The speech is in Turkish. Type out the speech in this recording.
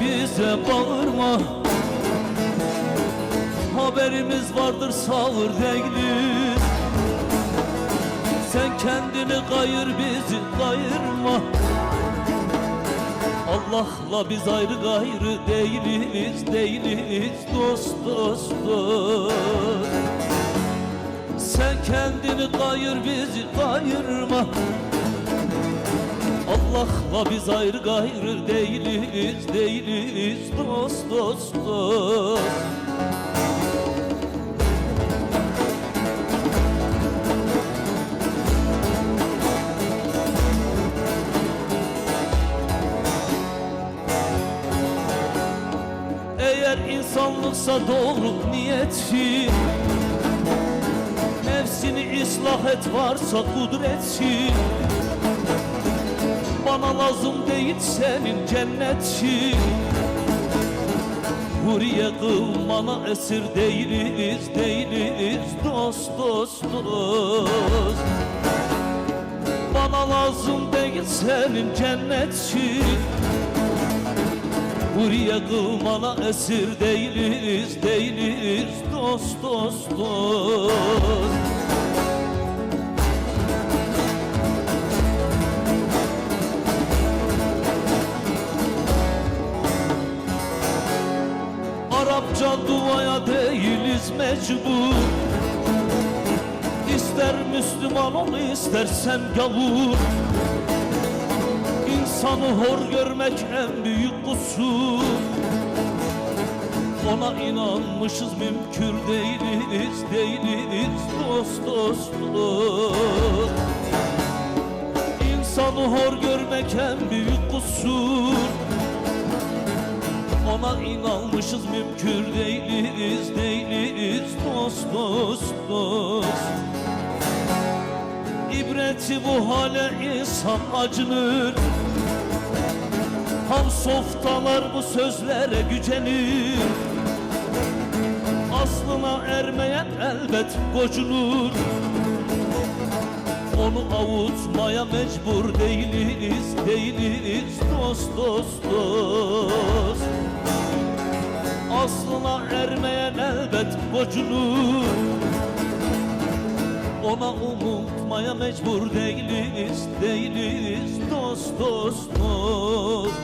bize bağırma. Haberimiz vardır savur değiliz Sen kendini kayır bizi kayırma. Allah'la biz ayrı gayrı değiliz değiliz dost dost dost Sen kendini kayır bizi kayırma Allah'la biz ayrı gayrı değiliz değiliz dost dost dost. Eğer insanlıksa doğru niyeti Nefsini ıslah et varsa kudreti Bana lazım değil senin cennetin. Huriye kılmana esir değiliz değiliz dost dost dost Bana lazım değil senin cennetin. Huriye kılmana esir değiliz, değiliz dost dost dost Arapça duaya değiliz mecbur. İster Müslüman ol istersen gavur. İnsanı hor görmek en büyük kusur. Ona inanmışız mümkün değiliz, değiliz dost dost dost İnsanı hor görmek en büyük kusur Ona inanmışız mümkün değiliz, değiliz. Dost dost dost. İbreti bu hale insan acınır. Ham softalar bu sözlere gücenir. Aslına ermeyen elbet gocunur. Onu avutmaya mecbur değiliz, değiliz. Dost dost dost Aslına ermeyen elbet gocunur ona unutmaya mecbur değiliz, değiliz dost dost dost